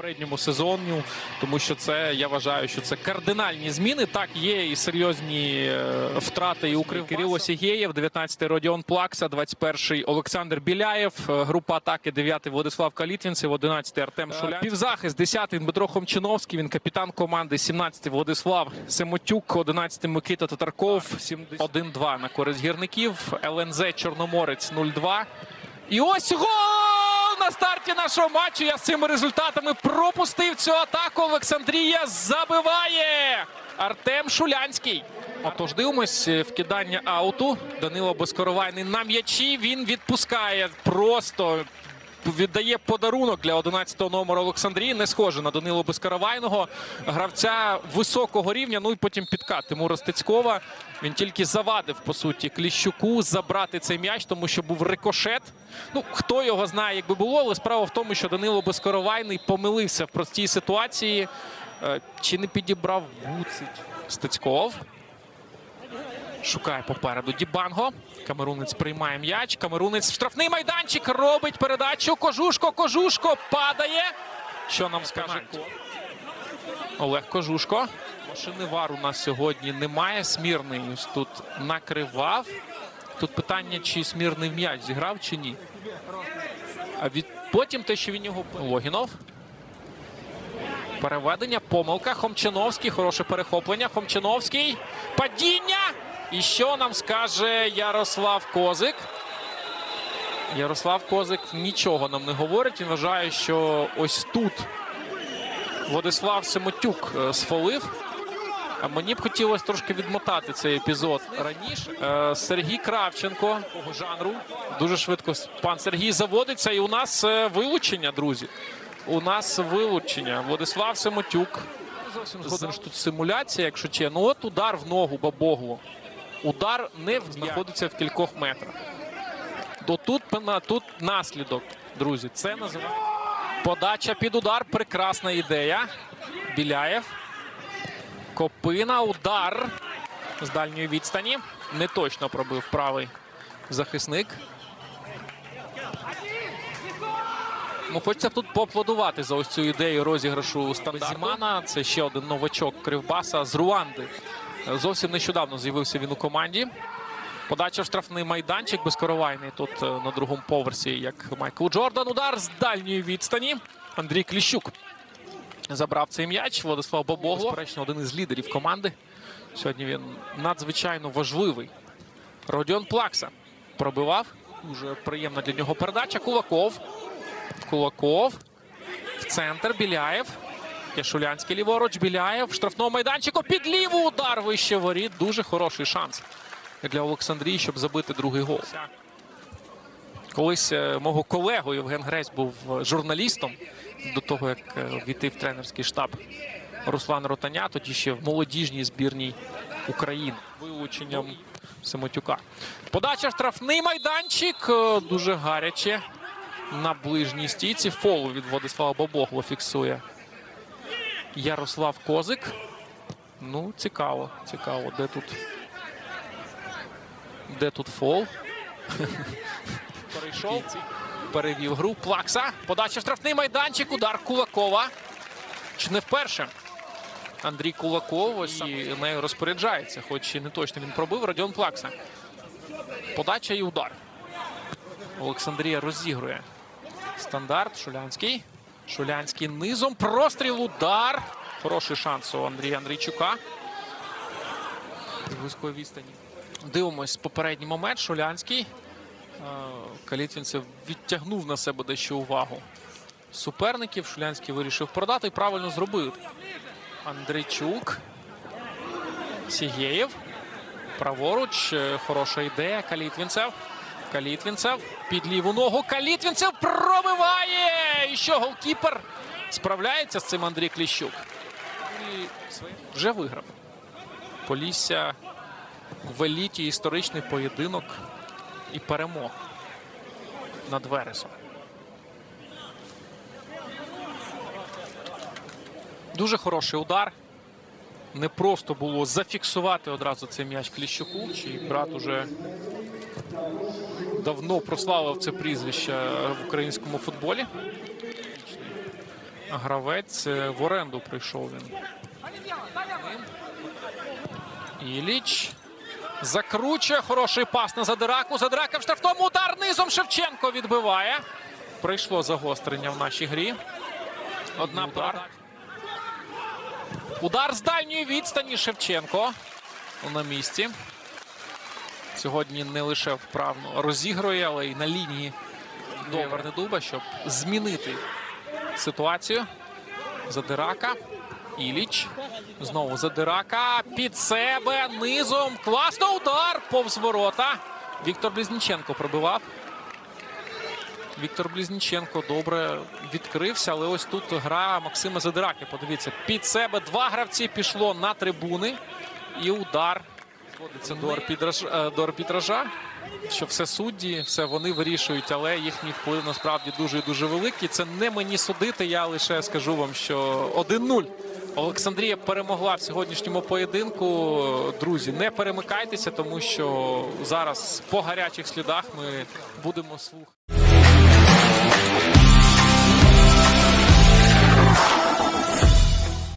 попередньому сезону, тому що це я вважаю, що це кардинальні зміни. Так, є і серйозні е, втрати і у Крив- Кирило Сігєєв, 19-й Родіон Плакса, 21-й Олександр Біляєв, е, група атаки 9-й Владислав Калітвінцев, 11-й Артем Шулян. Півзахист 10-й Дмитро Хомчиновський, він капітан команди, 17-й Владислав Семотюк, 11-й Микита Татарков, 1-2 на користь гірників, ЛНЗ Чорноморець 0-2. І ось гол на старті нашого матчу. Я з цими результатами пропустив цю атаку. Олександрія забиває Артем Шулянський. Отож, дивимось е, вкидання ауту. Данило Безкоровайний на м'ячі. Він відпускає просто. Віддає подарунок для 11-го номера Олександрії. Не схоже на Данило Безкоровайного. Гравця високого рівня. Ну і потім підкат Тимура Стецькова. Він тільки завадив, по суті, Кліщуку забрати цей м'яч, тому що був рикошет. Ну, хто його знає, якби було, але справа в тому, що Данило Безкоровайний помилився в простій ситуації. Е, Чи не підібрав Буцич Стецьков? Шукає попереду Дібанго. Камерунець приймає м'яч. Камерунець в штрафний майданчик робить передачу. Кожушко, Кожушко падає. Що нам скаже Олег Кожушко. Машини вар у нас сьогодні немає. Смірний ось тут накривав. Тут питання, чи смірний м'яч зіграв, чи ні. А від потім те, що він його Логінов. Переведення, помилка. Хомчиновський. Хороше перехоплення. Хомчиновський. Падіння. І що нам скаже Ярослав Козик? Ярослав Козик нічого нам не говорить. Він вважає, що ось тут Владислав Семотюк е, сфолив. А мені б хотілося трошки відмотати цей епізод раніше. Е, Сергій Кравченко того жанру. Дуже швидко пан Сергій заводиться. І у нас е, вилучення, друзі. У нас вилучення. Владислав Семотюк. Зовсім згоден, що тут симуляція, якщо чесно. Ну от удар в ногу Бабоглу. Удар не знаходиться в кількох метрах. То тут, тут наслідок, друзі. Це називає подача під удар. Прекрасна ідея. Біляєв. Копина. Удар з дальньої відстані. Не точно пробив правий захисник. Ну, хочеться тут поаплодувати за ось цю ідею розіграшу стандарту. Зімана. Це ще один новачок Кривбаса з Руанди. Зовсім нещодавно з'явився він у команді. Подача в штрафний майданчик безкоровайний тут е, на другому поверсі, як Майкл Джордан. Удар з дальньої відстані. Андрій Кліщук забрав цей м'яч. Владислав Бабогло. Безперечно, один із лідерів команди. Сьогодні він надзвичайно важливий. Родіон Плакса пробивав. Дуже приємна для нього передача. Кулаков. Кулаков. В центр Біляєв. Яшулянський ліворуч. Біляєв. В штрафному майданчику. Під ліву удар вище воріт. Дуже хороший шанс для Олександрії, щоб забити другий гол. Колись е, мого колегу Євген Грець був е, журналістом до того, як е, війти в тренерський штаб Руслан Ротаня, тоді ще в молодіжній збірній України. Вилученням Семотюка. Подача штрафний майданчик. Дуже гаряче. На ближній стійці. Фолу від Владислава Бабогло фіксує Ярослав Козик. Ну, цікаво, цікаво, де тут. Де тут фол? Перейшов, перевів гру. Плакса. Подача в штрафний майданчик. Удар Кулакова. Чи не вперше? Андрій Кулаков ось і нею розпоряджається, хоч і не точно він пробив. Радіон Плакса. Подача і удар. Олександрія розігрує. Стандарт. Шулянський. Шулянський низом. Простріл. Удар. Хороший шанс у Андрія Андрійчука. Близької відстані. Дивимось попередній момент. Шулянський. Е, Калітвінцев відтягнув на себе дещо увагу суперників. Шулянський вирішив продати і правильно зробив. Андрійчук. Сігєєв. Праворуч. Е, Хороша ідея. Калітвінцев. Калітвінцев. Під ліву ногу. Калітвінцев пробиває. І що голкіпер справляється з цим Андрій Кліщук. І вже виграв. Полісся в еліті історичний поєдинок і перемог над Вересом. Дуже хороший удар. Не просто було зафіксувати одразу цей м'яч Кліщуку. Чий брат уже давно прославив це прізвище в українському футболі. гравець е, в оренду прийшов він. Іліч. Закручує хороший пас на Задираку. Задирака в штрафному удар низом Шевченко відбиває. Прийшло загострення в нашій грі. Одна удар. Удар з дальньої відстані Шевченко на місці. Сьогодні не лише вправно розігрує, але й на лінії до Вернедуба, щоб змінити ситуацію. Задирака. Іліч. Знову Задирака. Під себе. Низом. Класно удар. Повз ворота. Віктор Близніченко пробивав. Віктор Близніченко добре відкрився, але ось тут гра Максима Задираки. Подивіться, під себе два гравці пішло на трибуни. І удар зводиться до, арбітраж, е, до арбітража. Що все судді, все вони вирішують, але їхній вплив насправді дуже і дуже великий. Це не мені судити. Я лише скажу вам, що 1-0. Олександрія перемогла в сьогоднішньому поєдинку. Друзі, не перемикайтеся, тому що зараз по гарячих слідах ми будемо слухати.